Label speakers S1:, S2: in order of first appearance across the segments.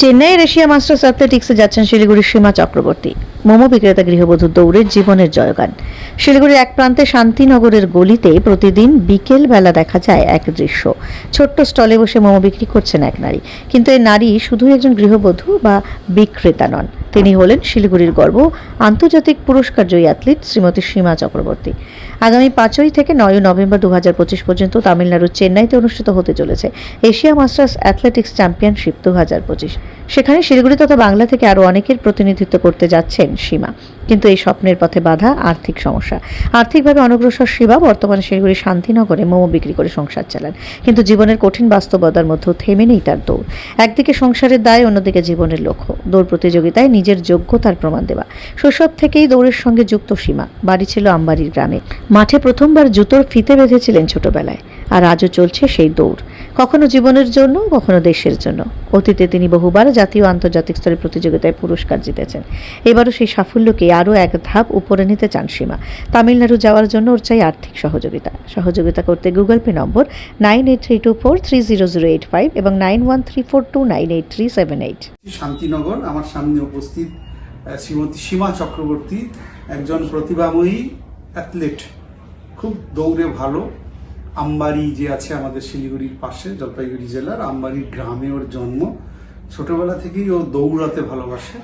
S1: চেন্নাইয়ের Asia masters অ্যাথলেটিক্সে যাচ্ছেন শিলিগুড়ির সীমা চক্রবর্তী। মোমো বিক্রেতা গৃহবধূ দৌড়ের জীবনের জয়গান। শিলিগুড়ির এক প্রান্তে শান্তিনগরের গলিতে প্রতিদিন বিকেল বেলা দেখা যায় এক দৃশ্য। ছোট্ট স্টলে বসে মোমো বিক্রি করছেন এক নারী। কিন্তু এই নারী শুধুই একজন গৃহবধূ বা বিক্রেতা নন। তিনি হলেন শিলিগুড়ির গর্ব আন্তর্জাতিক পুরস্কার জয়ী অ্যাথলিট শ্রীমতী সীমা চক্রবর্তী। আগামী পাঁচই থেকে নয় নভেম্বর দু পঁচিশ পর্যন্ত তামিলনাড়ুর চেন্নাইতে অনুষ্ঠিত হতে চলেছে এশিয়া মাস্টার্স অ্যাথলেটিক্স চ্যাম্পিয়নশিপ দু পঁচিশ। সেখানে শিলিগুড়ি তথা বাংলা থেকে আরও অনেকের প্রতিনিধিত্ব করতে যাচ্ছেন সীমা। কিন্তু এই স্বপ্নের পথে বাধা আর্থিক সমস্যা। আর্থিকভাবে অনগ্রসর শিবা বর্তমানে শিলিগুড়ি শান্তিনগরে মোমো বিক্রি করে সংসার চালান। কিন্তু জীবনের কঠিন বাস্তবতার মধ্যেও থেমে নেই তার দৌড়। একদিকে সংসারের দায়, অন্যদিকে জীবনের লক্ষ্য। দৌড় প্রতিযোগিতায় নিজের যোগ্যতার প্রমাণ দেওয়া। শৈশব থেকেই দৌড়ের সঙ্গে যুক্ত সীমা। বাড়ি ছিল আমবাড়ির গ্রামে। মাঠে প্রথমবার জুতোর ফিতে বেঁধেছিলেন ছোটবেলায়। আর আজও চলছে সেই দৌড়। কখনো জীবনের জন্য, কখনো দেশের জন্য। অতীতে তিনি বহুবার জাতীয় আন্তর্জাতিক স্তরে প্রতিযোগিতায় পুরস্কার জিতেছেন। এবারও সেই সাফল্যকে আরও এক ধাপ উপরে নিতে চান সীমা। তামিলনাড়ু যাওয়ার জন্য ওর চাই আর্থিক সহযোগিতা। সহযোগিতা করতে Google Pay number nine eight three two four three zero zero eight five এবং nine one three four two nine eight three seven eight.
S2: Shantinagar, আমার সামনে উপস্থিত শ্রীমতী সীমা চক্রবর্তী, একজন প্রতিভাময়ী অ্যাথলেট খুব দৌড়ে ভালো আমবাড়ি যে আছে আমাদের শিলিগুড়ির পাশে, জলপাইগুড়ি জেলার আমবাড়ির গ্রামে ওর জন্ম। ছোটবেলা থেকেই ও দৌড়াতে ভালোবাসে,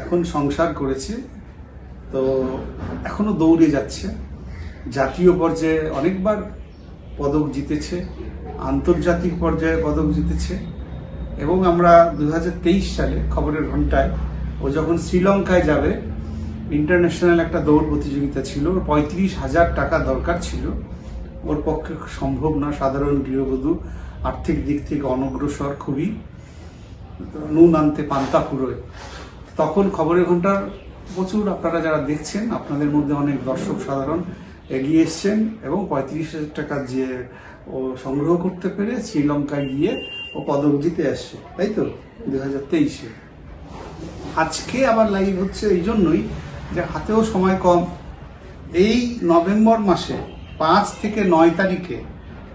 S2: এখন সংসার করেছে। তো এখনও দৌড়ে যাচ্ছে। জাতীয় পর্যায়ে অনেকবার পদক জিতেছে, আন্তর্জাতিক পর্যায়ে পদক জিতেছে এবং আমরা দু হাজার তেইশ সালে খবরের ঘন্টায় ও যখন শ্রীলঙ্কায় যাবে, ইন্টারন্যাশনাল একটা দৌড় প্রতিযোগিতা ছিল, পঁয়ত্রিশ হাজার টাকা দরকার ছিল। ওর পক্ষে সম্ভব না, সাধারণ গৃহবধূ, আর্থিক দিক থেকে অনগ্রসর খুবই। নুন আনতে পান্তা ফুরোয়। তখন খবরের ঘণ্টার প্রচুর আপনারা যারা দেখছেন, আপনাদের মধ্যে অনেক দর্শক সাধারণ এগিয়ে এসছেন এবং পঁয়ত্রিশ হাজার টাকা যে ও সংগ্রহ করতে পেরে শ্রীলঙ্কায় গিয়ে ও পদক জিতে আসছে, তাই তো? দু হাজার তেইশে। আজকে আবার লাইভ হচ্ছে এই জন্যই যে হাতেও সময় কম। এই নভেম্বর মাসে পাঁচ থেকে নয় তারিখে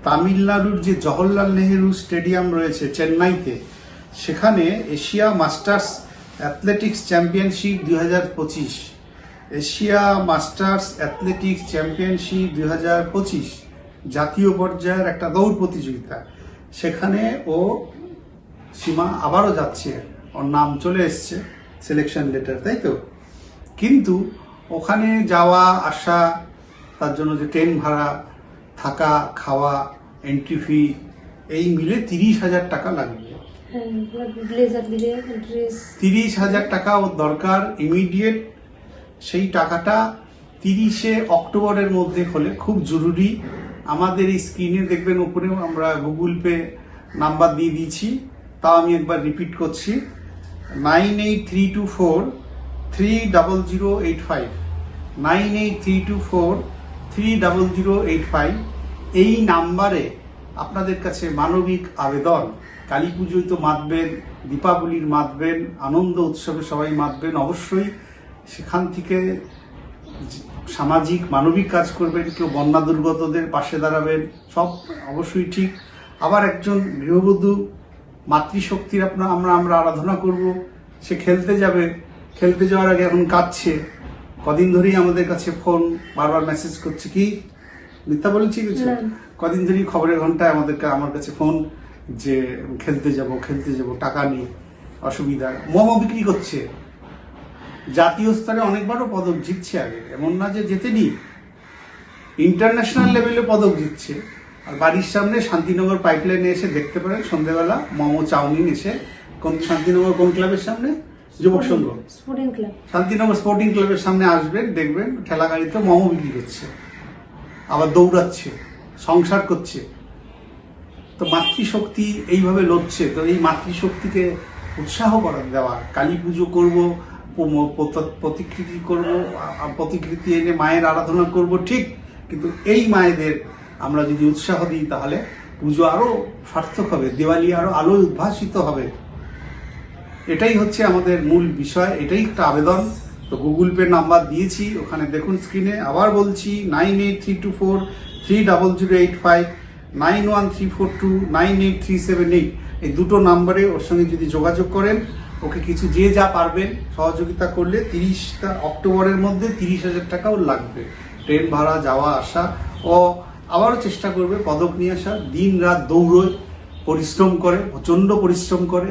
S2: তামিলনাড়ুর যে জওহরলাল নেহেরু স্টেডিয়াম রয়েছে চেন্নাইতে, সেখানে এশিয়া মাস্টার্স অ্যাথলেটিক্স চ্যাম্পিয়নশিপ দুই হাজার পঁচিশ। এশিয়া মাস্টার্স অ্যাথলেটিক্স চ্যাম্পিয়নশিপ দুই হাজার পঁচিশ জাতীয় পর্যায়ের একটা দৌড় প্রতিযোগিতা। সেখানে ও সীমা আবারও যাচ্ছে, ওর নাম চলে এসছে সিলেকশন লেটার তাই তো? কিন্তু ওখানে যাওয়া, আসা তার জন্য যে ট্রেন ভাড়া থাকা খাওয়া এন্ট্রি ফি এই মিলে তিরিশ হাজার টাকা লাগবে।
S3: হ্যাঁ
S2: তিরিশ হাজার টাকা ওর দরকার ইমিডিয়েট সেই টাকাটা তিরিশে অক্টোবরের মধ্যে হলে খুব জরুরি। আমাদের এই স্ক্রিনে দেখবেন উপরেও আমরা গুগল পে নাম্বার দিয়ে দিয়েছি। তাও আমি একবার রিপিট করছি। Nine eight three two four three double zero eight five nine eight three two four three double zero eight five এই নাম্বারে আপনাদের কাছে মানবিক আবেদন, কালী পুজোয় তো মাতবেন, দীপাবলির মাতবেন, আনন্দ উৎসবে সবাই মাতবেন, অবশ্যই সেখান থেকে সামাজিক, মানবিক কাজ করবেন, কেউ বন্যা দুর্গতদের পাশে দাঁড়াবেন, সব অবশ্যই ঠিক। আবার একজন গৃহবধূ, মাতৃশক্তির আপনার আমরা আমরা আরাধনা করব, সে খেলতে যাবে, খেলতে যাওয়ার আগে এখন কাঁদছে। কদিন ধরেই আমাদের কাছে ফোন বারবার মেসেজ করছে কি? মিথ্যা বলেছি কিছু? কদিন ধরেই খবরের ঘন্টায় আমাদেরকে আমার কাছে ফোন যে খেলতে যাব খেলতে যাব টাকা নেই অসুবিধা। মোমো বিক্রি করছে। জাতীয় স্তরে অনেকবারও পদক জিতছে আগে। এমন না যে জেতেনি ইন্টারন্যাশনাল লেভেলে পদক জিতছে। আর বাড়ির সামনে শান্তিনগর পাইপলাইনে এসে দেখতে পারেন সন্ধ্যেবেলা মোমো চাউমিন এসে কোন শান্তিনগর কোন ক্লাবের সামনে? Yubak Sangha.
S3: Sporting club
S2: Shantinagar sporting ক্লাবের সামনে আসবেন দেখবেন ঠেলা গাড়িতে মোমো বিক্রি করছে আবার দৌড়াচ্ছে সংসার করছে। তো মাতৃশক্তি এইভাবে লড়ছে তো এই মাতৃশক্তিকে উৎসাহ করার দেওয়া কালী পুজো করব প্রতিকৃতি করব প্রতিকৃতি এনে মায়ের আরাধনা করব ঠিক কিন্তু এই মায়েদের আমরা যদি উৎসাহ দিই তাহলে পুজো আরও সার্থক হবে দেওয়ালি আরও আলোয় উদ্ভাসিত হবে। এটাই হচ্ছে আমাদের মূল বিষয়, এটাই একটা আবেদন। তো গুগল পে নাম্বার দিয়েছি, ওখানে দেখুন স্ক্রিনে আবার বলছি nine eight three two four three double zero eight five nine one three four two nine eight three seven eight এই দুটো নাম্বারে ওর সঙ্গে যদি যোগাযোগ করেন, ওকে কিছু যে যা পারবেন, সহযোগিতা করলে তিরিশটা অক্টোবরের মধ্যে তিরিশ হাজার টাকাও লাগবে। ট্রেন ভাড়া, যাওয়া, আসা। ও আবারও চেষ্টা করবে পদক নিয়ে আসা দিন রাত দৌড়োয়, পরিশ্রম করে, প্রচণ্ড পরিশ্রম করে।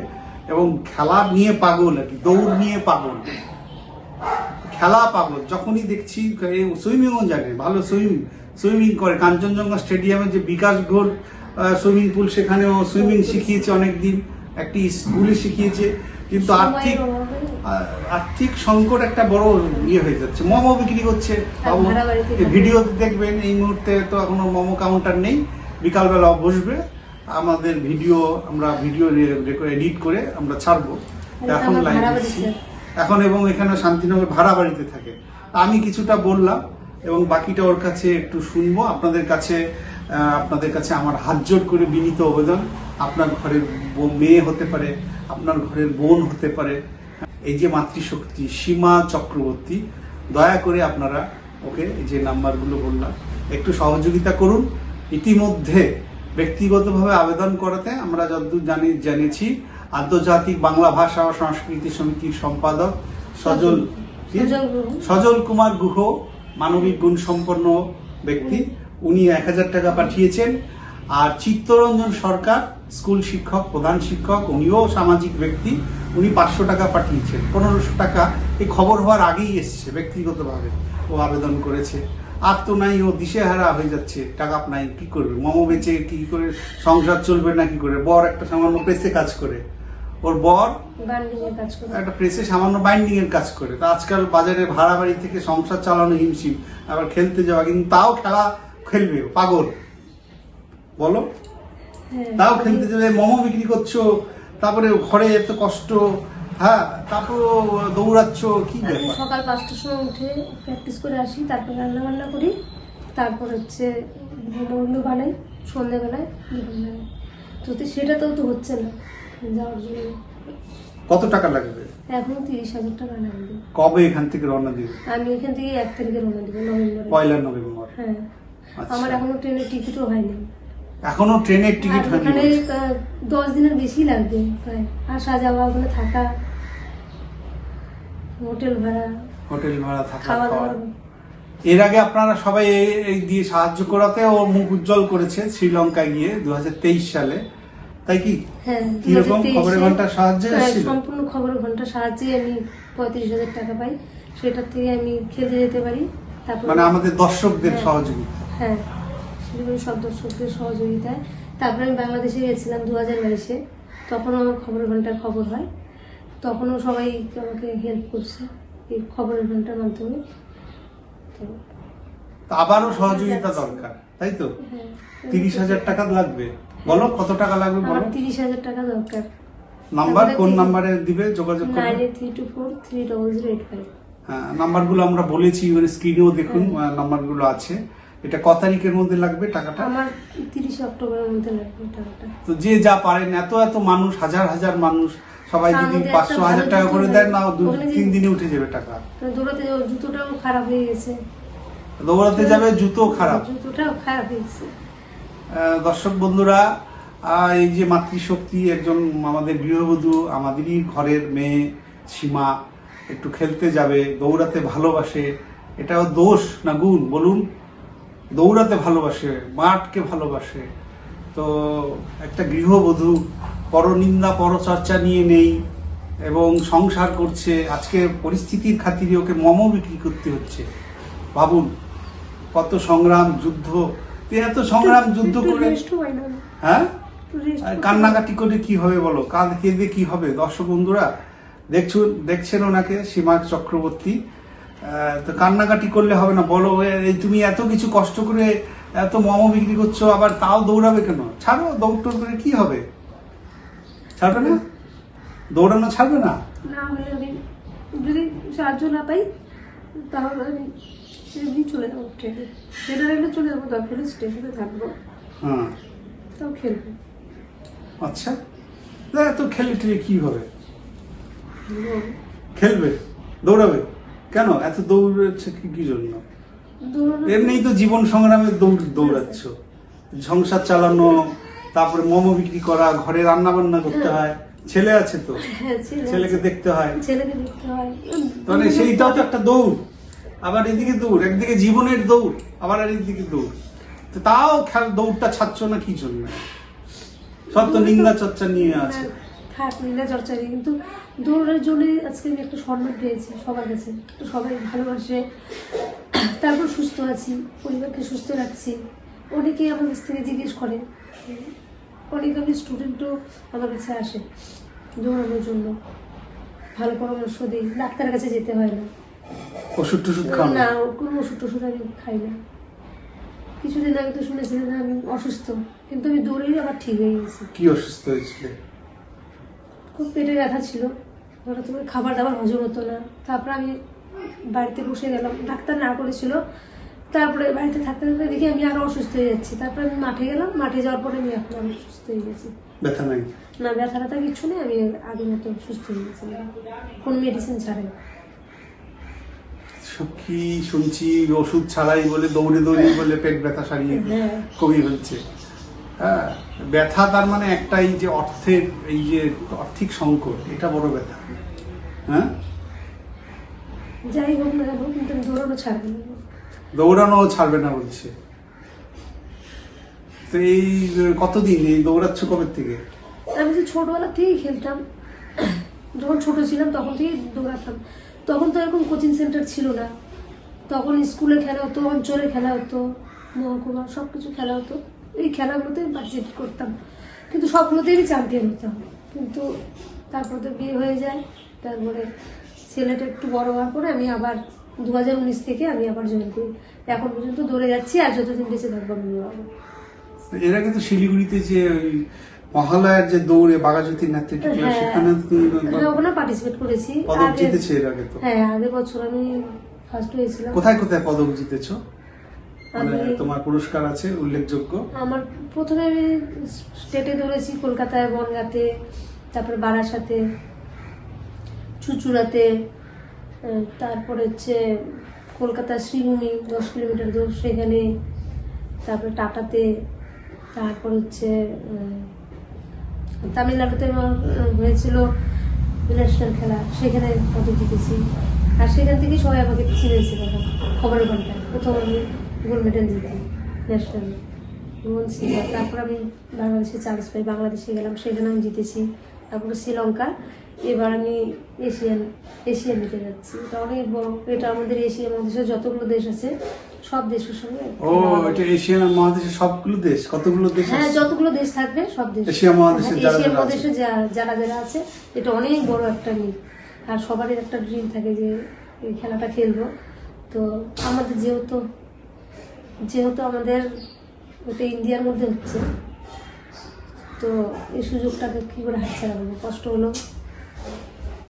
S2: এবং খেলা নিয়ে পাগল আর কি দৌড় নিয়ে পাগল। খেলা পাগল যখনই দেখছি সুইমিংও জানে ভালো সুইমিং সুইমিং করে। কাঞ্চনজঙ্ঘা স্টেডিয়ামে যে বিকাশ ঘোল সুইমিং পুল সেখানেও সুইমিং শিখিয়েছে অনেকদিন একটি স্কুলে শিখিয়েছে। কিন্তু আর্থিক আর্থিক সংকট একটা বড় ইয়ে হয়ে যাচ্ছে। মোমো বিক্রি করছে ভিডিও দেখবেন এই মুহূর্তে তো এখনও মোমো কাউন্টার নেই। বিকালবেলা বসবে আমাদের ভিডিও আমরা ভিডিও এডিট করে আমরা ছাড়বো। এখন লাইভ দিচ্ছি এখন এবং এখানে শান্তিনগর ভাড়া বাড়িতে থাকে। আমি কিছুটা বললাম এবং বাকিটা ওর কাছে একটু শুনব। আপনাদের কাছে আপনাদের কাছে আমার হাত জোর করে বিনীত আবেদন আপনার ঘরের মেয়ে হতে পারে আপনার ঘরের বোন হতে পারে। এই যে মাতৃশক্তি সীমা চক্রবর্তী দয়া করে আপনারা ওকে এই যে নাম্বারগুলো বললাম একটু সহযোগিতা করুন। ইতিমধ্যে ব্যক্তিগতভাবে আবেদন করাতে আমরা যতদূর জানি জেনেছি। আন্তর্জাতিক বাংলা ভাষা ও সংস্কৃতি সমিতির সম্পাদক সজল
S3: সজল
S2: কুমার গুহ মানবিক গুণ সম্পন্ন ব্যক্তি। উনি এক হাজার টাকা পাঠিয়েছেন। আর চিত্তরঞ্জন সরকার স্কুল শিক্ষক প্রধান শিক্ষক উনিও সামাজিক ব্যক্তি। উনি পাঁচশো টাকা পাঠিয়েছেন। পনেরোশো টাকা। এই খবর হওয়ার আগেই এসছে ব্যক্তিগতভাবে। ও আবেদন করেছে। আর তো নাই ও দিশেহারা হয়ে যাচ্ছে। টাকা নাই কি করবে? মোমো বেচে কি করে সংসার চলবে না কি করে? বর একটা সামান্য প্রেসে কাজ করে। ওর বর একটা প্রেসে সামান্য বাইন্ডিং এর কাজ করে। তা আজকাল বাজারে ভাড়া বাড়ি থেকে সংসার চালানো হিমশিম। আবার খেলতে যাওয়া কিন্তু তাও খেলা খেলবে পাগল। বলো?
S3: হ্যাঁ।
S2: তাও খেলতে যাবে মোমো বিক্রি করছ তারপরে ঘরে এত কষ্ট হ্যাঁ তারপর দৌড়াচ্ছ কি ব্যাপার?
S3: সকাল পাঁচটার সময় উঠে প্র্যাকটিস করে আসি তারপর রান্না বান্না করি তারপর হচ্ছে মোমোগুলো বানাই সন্ধ্যেবেলায় তো সেটা তো তো হচ্ছে না যাওয়ার জন্য।
S2: কত টাকা লাগবে?
S3: এখন তিরিশ হাজার টাকা লাগবে।
S2: কবে এখান থেকে রওনা দিবে?
S3: আমি এখান থেকে এক তারিখে রওনা দেবো নভেম্বরে।
S2: পয়লা নভেম্বর।
S3: হ্যাঁ।
S2: আচ্ছা।
S3: আমার এখনও ট্রেনের টিকিটও হয়নি।
S2: এখনও ট্রেনের টিকিট হয়নি বলছে।
S3: দশ দিনের বেশি লাগবে প্রায় আসা যাওয়া ওখানে থাকা হোটেল ভাড়া
S2: হোটেল ভাড়া থাকা
S3: খাওয়া দাওয়া
S2: এর আগে আপনারা সবাই এই- দিয়ে সাহায্য করাতে ও মুখ উজ্জ্বল করেছে শ্রীলঙ্কায় গিয়ে দু হাজার তেইশ সালে তাই কি
S3: হ্যাঁ
S2: কীরকম খবরের ঘণ্টার সাহায্যে
S3: হ্যাঁ,
S2: এসেছিল?
S3: সম্পূর্ণ খবরের ঘণ্টা সাহায্যে আমি পঁয়ত্রিশ হাজার টাকা পাই সেটার থেকে আমি খেলতে যেতে পারি তারপর
S2: মানে আমাদের দর্শকদের
S3: হ্যাঁ।
S2: সহযোগিতা
S3: হ্যাঁ শিলিগুড়ি সব দর্শকদের সহযোগিতায় তারপরে আমি বাংলাদেশে গেছিলাম দু হাজার বাইশে। তখনও আমার খবরের ঘণ্টার খবর হয়। তখনও সবাই আমাকে হেল্প করছে এই খবরের ঘণ্টার মাধ্যমে। তো
S2: আবারও সহযোগিতা দরকার তাই তো?
S3: হ্যাঁ
S2: তিরিশ হাজার টাকা লাগবে। বলো কত টাকা লাগবে বলো?
S3: তিরিশ হাজার টাকা দরকার।
S2: নাম্বার কোন নাম্বারে দিবে যোগাযোগ করবে?
S3: Eight three two four three double zero eight five.
S2: হ্যাঁ, নাম্বারগুলো আমরা বলেছি মানে স্ক্রিনেও দেখুন নাম্বারগুলো আছে। এটা ক তারিখের মধ্যে লাগবে টাকাটা?
S3: আমার তিরিশে অক্টোবরের মধ্যে লাগবে টাকাটা।
S2: তো যে যা পারেন এত এত মানুষ হাজার হাজার মানুষ সবাই যদি পাঁচশো হাজার টাকা করে দেন না দু তিন দিনে উঠে যাবে টাকা।
S3: দৌড়াতে জুতোটাও খারাপ হয়ে গেছে।
S2: দৌড়াতে যাবে জুতো খারাপ।
S3: জুতোটাও খারাপ হয়ে গেছে।
S2: দর্শক বন্ধুরা এই যে মাতৃশক্তি একজন আমাদের গৃহবধূ আমাদেরই ঘরের মেয়ে সীমা একটু খেলতে যাবে দৌড়াতে ভালোবাসে এটাও দোষ না গুণ? বলুন। দৌড়াতে ভালোবাসে মাঠকে ভালোবাসে। তো একটা গৃহবধূ পরনিন্দা পরচর্চা নিয়ে নেই এবং সংসার করছে। আজকে পরিস্থিতির খাতিরে ওকে মম বিক্রি করতে হচ্ছে। ভাবুন কত সংগ্রাম যুদ্ধ। এত সংগ্রাম যুদ্ধ করে। হ্যাঁ কান্নাকাটি করে কি হবে বলো? কাঁদ কেঁদে কি হবে? দর্শক বন্ধুরা দেখছুন দেখছেন ওনাকে সীমা চক্রবর্তী। তো কান্নাকাটি করলে হবে না। বলো এই তুমি এত কিছু কষ্ট করে এত মম বিক্রি করছ আবার তাও দৌড়াবে কেন? ছাড়ো দৌড় টোড় করে কি হবে? ছাড়বে না? দৌড়ানো ছাড়বে না?
S3: না হলে আমি যদি সাহায্য না পাই তাহলে আমি এমনি চলে যাব ট্রেনে। ট্রেনে রেলে চলে যাব স্টেশনে থাকব।
S2: হ্যাঁ।
S3: তাও খেলব।
S2: আচ্ছা। না, এত খেলে টেলে কি হবে?
S3: খেলবে
S2: দৌড়াবে। কেন? এত দৌড়াচ্ছে কি কি জন্য? এমনিই তো জীবন সংগ্রামে দৌড় দৌড়াচ্ছ। সংসার চালানো তারপরে মোমো বিক্রি করা ঘরে রান্না বান্না করতে হয়। ছেলে আছে তো?
S3: হ্যাঁ
S2: ছেলেকে দেখতে হয়। মানে সেইটাও তো একটা দৌড়। আবার এদিকে দৌড় একদিকে জীবনের দৌড় আবার আর এদিকে দৌড়। তো তাও খেল দৌড়টা ছাড়ছ না কি জন্য? সব তো নিন্দা চর্চা নিয়ে আছে।
S3: না, থাক চর্চা নেই কিন্তু দৌড়ের জন্য আজকে আমি একটা সম্মান পেয়েছি সবার কাছে। তো সবাই ভালোবাসে তারপর সুস্থ আছি পরিবারকে সুস্থ রাখছি। অনেকেই আমার কাছ থেকে জিজ্ঞেস করে অনেক আমি স্টুডেন্টও আমার কাছে আসে দৌড়ানোর জন্য। ভালো পরামর্শ দিই ডাক্তারের কাছে যেতে হয় না।
S2: ওষুধ টষুধ খাও
S3: না? কোনো ওষুধ টষুধ আমি খাই না। কিছুদিন আগে তো শুনেছিলেন আমি অসুস্থ কিন্তু আমি দৌড়েই আবার ঠিক হয়ে গেছি।
S2: কি অসুস্থ হয়েছিল?
S3: খুব পেটে ব্যথা ছিল। হঠাৎ করে খাবার দাবার হজম হতো না। তারপর আমি বাড়িতে বসে গেলাম। ডাক্তার না করেছিল তারপরে বাড়িতে থাকতে থাকতে দেখি আমি আরও অসুস্থ হয়ে যাচ্ছি। তারপরে আমি মাঠে গেলাম। মাঠে যাওয়ার পরে আমি এখন আমি সুস্থ হয়ে গেছি।
S2: ব্যথা নাই?
S3: না ব্যথা ব্যথা কিছু নেই। আমি আগের মতো সুস্থ হয়ে গেছি। কোনো মেডিসিন ছাড়াই
S2: কি শুনছি? ওষুধ ছাড়াই বলে দৌড়ে দৌড়ে বলে পেট ব্যথা সারিয়ে
S3: হ্যাঁ।
S2: কমিয়ে ফেলছে। হ্যাঁ ব্যথা তার মানে একটাই যে অর্থের এই যে আর্থিক সংকট এটা বড় ব্যথা। হ্যাঁ?
S3: যাই হোক না কিন্তু দৌড়ানো ছাড়বো না।
S2: দৌড়ানো ছাড়বে না বলছে। তো এই কতদিন এই দৌড়াচ্ছ কবে থেকে?
S3: আমি যে ছোটবেলা থেকেই খেলতাম। যখন ছোট ছিলাম তখন থেকেই দৌড়াতাম। তখন তো এরকম কোচিং সেন্টার ছিল না। তখন স্কুলে খেলা হতো অঞ্চলে খেলা হতো মহকুমা সব কিছু খেলা হতো। এই খেলাগুলোতে পার্টিসিপেট করতাম। কিন্তু সবগুলোতেই আমি চ্যাম্পিয়ন হতাম। কিন্তু তারপর তো বিয়ে হয়ে যায় তারপরে ছেলেটা একটু বড় হওয়ার পরে আমি আবার দু হাজার উনিশ থেকে আমি আবার জয়েন করি। এখন পর্যন্ত দৌড়ে যাচ্ছি আর যতদিন বেঁচে থাকব আমি
S2: এর আগে তো শিলিগুড়িতে যে ওই মহালয়ার যে দৌড়ে বাগাজ্যোতির নেতৃত্ব
S3: হ্যাঁ।
S2: সেখানে
S3: ওখানে পার্টিসিপেট করেছি।
S2: পদক
S3: আগে-
S2: জিতেছে এর আগে তো।
S3: হ্যাঁ আগের বছর আমি ফার্স্ট হয়েছিলাম।
S2: কোথায় কোথায় পদক জিতেছো? মানে তোমার পুরস্কার আছে উল্লেখযোগ্য।
S3: আমার প্রথমে আমি স্টেটে দৌড়েছি কলকাতায় বনগাঁতে তারপরে বারাসাতে চুচুড়াতে তারপরে হচ্ছে কলকাতার শ্রীভূমি দশ কিলোমিটার দূর সেখানে তারপরে টাটাতে তারপর হচ্ছে তামিলনাড়ুতে হয়েছিল ন্যাশনাল খেলা সেখানে পদক জিতেছি। আর সেখান থেকেই সবাই আমাকে চিনেছে খবরের ঘন্টায় প্রথম আমি গোল্ড মেডেল জিতি ন্যাশনাল গোল্ড সিলভার তারপর আমি বাংলাদেশে চান্স পাই বাংলাদেশে গেলাম সেখানে আমি জিতেছি। তারপরে শ্রীলঙ্কা এবার আমি এশিয়ান এশিয়ান নিতে যাচ্ছি। এটা অনেক বড় এটা আমাদের এশিয়া মহাদেশের যতগুলো দেশ আছে সব দেশের সঙ্গে
S2: ও এটা এশিয়া মহাদেশের সবগুলো দেশ কতগুলো দেশ
S3: হ্যাঁ যতগুলো দেশ থাকবে সব দেশ।
S2: এশিয়া মহাদেশে
S3: হ্যাঁ, এশিয়া মহাদেশে যা- যারা যারা আছে এটা অনেক বড় একটা লিগ আর সবারই একটা ড্রিম থাকে যে এই খেলাটা খেলব। তো আমাদের যেহেতু যেহেতু আমাদের ওটা ইন্ডিয়ার মধ্যে হচ্ছে, তো এই সুযোগটাকে কী করে হাতছাড়া করব? কষ্ট হলো